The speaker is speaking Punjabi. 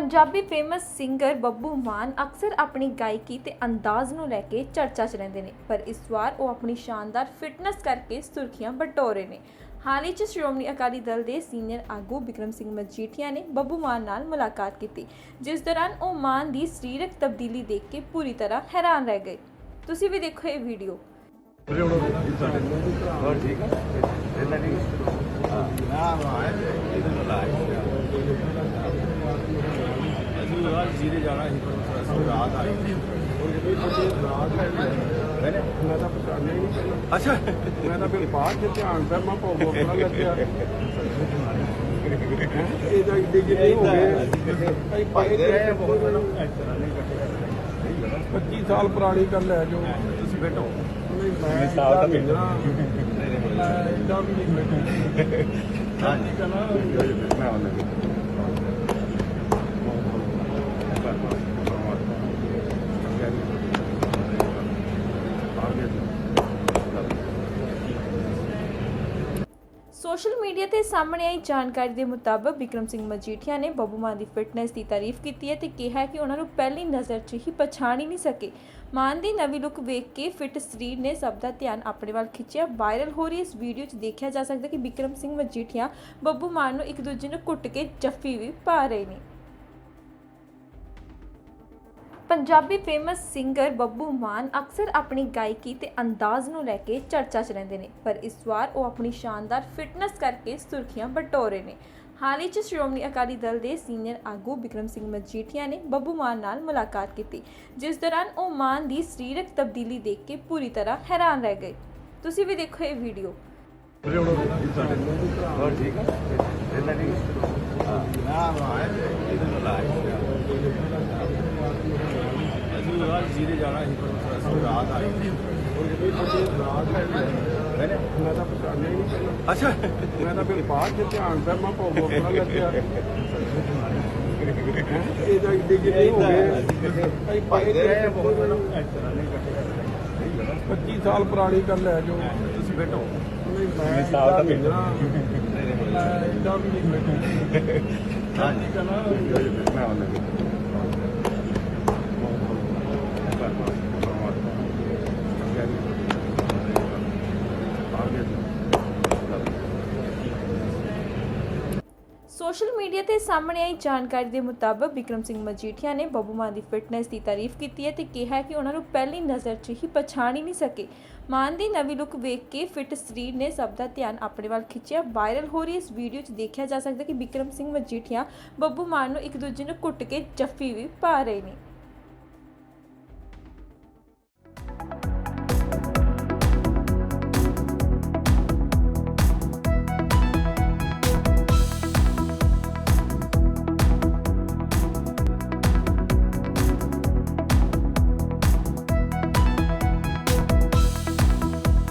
ਪੰਜਾਬੀ ਫੇਮਸ ਸਿੰਗਰ ਬੱਬੂ ਮਾਨ ਅਕਸਰ ਆਪਣੀ ਗਾਇਕੀ ਤੇ ਅੰਦਾਜ਼ ਨੂੰ ਲੈ ਕੇ ਚਰਚਾ 'ਚ ਰਹਿੰਦੇ ਨੇ ਪਰ ਇਸ ਵਾਰ ਉਹ ਆਪਣੀ ਸ਼ਾਨਦਾਰ ਫਿਟਨੈਸ ਕਰਕੇ ਸੁਰਖੀਆਂ ਬਟੋਰੇ ਨੇ। ਹਾਲ ਹੀ 'ਚ ਸ਼੍ਰੋਮਣੀ ਅਕਾਲੀ ਦਲ ਦੇ ਸੀਨੀਅਰ ਆਗੂ ਬਿਕਰਮ ਸਿੰਘ ਮਜੀਠੀਆ ਨੇ ਬੱਬੂ ਮਾਨ ਨਾਲ ਮੁਲਾਕਾਤ ਕੀਤੀ ਜਿਸ ਦੌਰਾਨ ਉਹ ਮਾਨ ਦੀ ਸਰੀਰਕ ਤਬਦੀਲੀ ਦੇਖ ਕੇ ਪੂਰੀ ਤਰ੍ਹਾਂ ਹੈਰਾਨ ਰਹਿ ਗਏ। ਤੁਸੀਂ ਵੀ ਦੇਖੋ ਇਹ ਵੀਡੀਓ ਹੋਰ ਠੀਕ ਹੈ। ਅਸੀਂ ਰਾਤ ਜੀਰੇ ਜਾਣਾ ਸੀ ਪਰ ਅਸੀਂ ਰਾਤ ਆਏ ਮੈਨੇ ਮੈਂ ਤਾਂ ਪਛਾਣਿਆ ਹੀ ਨਹੀਂ ਪਹਿਲਾਂ। ਅੱਛਾ। ਮੈਂ ਤਾਂ ਫਿਰ ਬਾਅਦ ਚ ਧਿਆਨ ਪਿਆ ਮੈਂ ਭੋਗ ਬੋਲਣ ਲੱਗਿਆ। ਇਹਦਾ ਇੱਡੇ ਜਿਹੇ ਹੋ ਗਏ ਅਸੀਂ ਪਾਏ ਦੇ ਰਹੇ ਬਹੁਤ ਤੇ ਮੈਨੂੰ ਐਕਟਰਾਂ ਨੇ ਕੱਟੇ 25 ਸਾਲ ਪੁਰਾਣੀ ਗੱਲ ਹੈ ਜੋ ਤੁਸੀਂ ਬੈਠੋ। ਨਹੀਂ ਮੈਂ ਸਾਲ ਤਾਂ ਮਿਲਣਾ। ਇੱਦਾਂ ਵੀ ਨਹੀਂ ਬੈਠਾ। ਹਾਂ ਠੀਕ ਹੈ ਨਾ ਮੈਂ ਸੋਸ਼ਲ ਮੀਡੀਆ ਤੇ ਸਾਹਮਣੇ ਆਈ ਜਾਣਕਾਰੀ ਦੇ ਮੁਤਾਬਕ ਬਿਕਰਮ ਸਿੰਘ ਮਜੀਠੀਆ ਨੇ ਬੱਬੂ ਮਾਨ ਦੀ ਫਿਟਨੈਸ ਦੀ ਤਾਰੀਫ ਕੀਤੀ ਹੈ ਤੇ ਕਿਹਾ ਕਿ ਉਹਨਾਂ ਨੂੰ ਪਹਿਲੀ ਨਜ਼ਰ 'ਚ ਹੀ ਪਛਾਣ ਹੀ ਨਹੀਂ ਸਕੇ। ਮਾਨ ਦੀ ਨਵੀਂ ਲੁੱਕ ਵੇਖ ਕੇ ਫਿਟ ਸਰੀਰ ਨੇ ਸਭ ਦਾ ਧਿਆਨ ਆਪਣੇ ਵੱਲ ਖਿੱਚਿਆ। ਵਾਇਰਲ ਹੋ ਰਹੀ ਇਸ ਵੀਡੀਓ 'ਚ ਦੇਖਿਆ ਜਾ ਸਕਦਾ ਕਿ ਬਿਕਰਮ ਸਿੰਘ ਮਜੀਠੀਆ ਬੱਬੂ ਮਾਨ ਨੂੰ ਇੱਕ ਦੂਜੇ ਨੂੰ ਘੁੱਟ ਕੇ ਜੱਫੀ ਵੀ ਪਾ ਰਹੇ ਨੇ। ਪੰਜਾਬੀ ਫੇਮਸ ਸਿੰਗਰ ਬੱਬੂ ਮਾਨ ਅਕਸਰ ਆਪਣੀ ਗਾਇਕੀ ਤੇ ਅੰਦਾਜ਼ ਨੂੰ ਲੈ ਕੇ ਚਰਚਾ 'ਚ ਰਹਿੰਦੇ ਨੇ, ਪਰ ਇਸ ਵਾਰ ਉਹ ਆਪਣੀ ਸ਼ਾਨਦਾਰ ਫਿਟਨੈਸ ਕਰਕੇ ਸੁਰਖੀਆਂ ਬਟੋਰੇ ਨੇ। ਹਾਲ ਹੀ 'ਚ ਸ਼੍ਰੋਮਣੀ ਅਕਾਲੀ ਦਲ ਦੇ ਸੀਨੀਅਰ ਆਗੂ ਬਿਕਰਮ ਸਿੰਘ ਮਜੀਠੀਆ ਨੇ ਬੱਬੂ ਮਾਨ ਨਾਲ ਮੁਲਾਕਾਤ ਕੀਤੀ, ਜਿਸ ਦੌਰਾਨ ਉਹ ਮਾਨ ਦੀ ਸਰੀਰਕ ਤਬਦੀਲੀ ਦੇਖ ਕੇ ਪੂਰੀ ਤਰ੍ਹਾਂ ਹੈਰਾਨ ਰਹਿ ਗਏ। ਤੁਸੀਂ ਵੀ ਦੇਖੋ ਇਹ ਵੀਡੀਓ ਠੀਕ ਹੈ। ਦੀ ਜੀਰੇ ਜਾਣਾ ਸੀ ਪਰ ਅਸੀਂ ਰਾਤ ਆਏ ਔਰ ਤੁਹਾਡੀ ਰਾਤ ਮੈਨੇ ਮੈਂ ਤਾਂ ਪਛਾਣਿਆ ਹੀ ਨਹੀਂ ਅੱਛਾ। ਮੈਂ ਤਾਂ ਫਿਰ ਬਾਅਦ ਚ ਧਿਆਨ ਪਿਆ ਮੈਂ ਭੋਗ ਬੋਲਣ ਲੱਗਿਆ ਇਹਦਾ ਇੱਡੇ ਜਿਹੇ ਹੋ ਗਏ ਅਸੀਂ ਪਾਏ ਦੇ ਬਹੁਤ ਐਕਟਰਾਂ ਨੇ 25 ਸਾਲ ਪੁਰਾਣੀ ਗੱਲ ਹੈ ਜੋ। ਤੁਸੀਂ ਬੈਠੋ। ਨਹੀਂ ਮੈਂ ਸਾਲ। ਨਾ, ਮੈਂ ਇੱਦਾਂ ਵੀ ਨਹੀਂ ਬੈਠਾ। ਹਾਂ ਠੀਕ ਹੈ ਨਾ ਮੈਂ ਆਉਣਾ ਸੋਸ਼ਲ ਮੀਡੀਆ ਤੇ ਸਾਹਮਣੇ ਆਈ ਜਾਣਕਾਰੀ ਦੇ ਮੁਤਾਬਕ ਬਿਕਰਮ ਸਿੰਘ ਮਜੀਠੀਆ ਨੇ ਬੱਬੂ ਮਾਨ ਦੀ ਫਿਟਨੈਸ ਦੀ ਤਾਰੀਫ ਕੀਤੀ ਹੈ ਤੇ ਕਿਹਾ ਕਿ ਉਹਨਾਂ ਨੂੰ ਪਹਿਲੀ ਨਜ਼ਰ 'ਚ ਹੀ ਪਛਾਣ ਹੀ ਨਹੀਂ ਸਕੇ। ਮਾਨ ਦੀ ਨਵੀਂ ਲੁੱਕ ਵੇਖ ਕੇ ਫਿਟ ਸਰੀਰ ਨੇ ਸਭ ਦਾ ਧਿਆਨ ਆਪਣੇ ਵੱਲ ਖਿੱਚਿਆ। ਵਾਇਰਲ ਹੋ ਰਹੀ ਇਸ ਵੀਡੀਓ 'ਚ ਦੇਖਿਆ ਜਾ ਸਕਦਾ ਕਿ ਬਿਕਰਮ ਸਿੰਘ ਮਜੀਠੀਆ ਬੱਬੂ ਮਾਨ ਨੂੰ ਇੱਕ ਦੂਜੇ ਨੂੰ ਘੁੱਟ ਕੇ ਜੱਫੀ ਵੀ ਪਾ ਰਹੇ ਨੇ।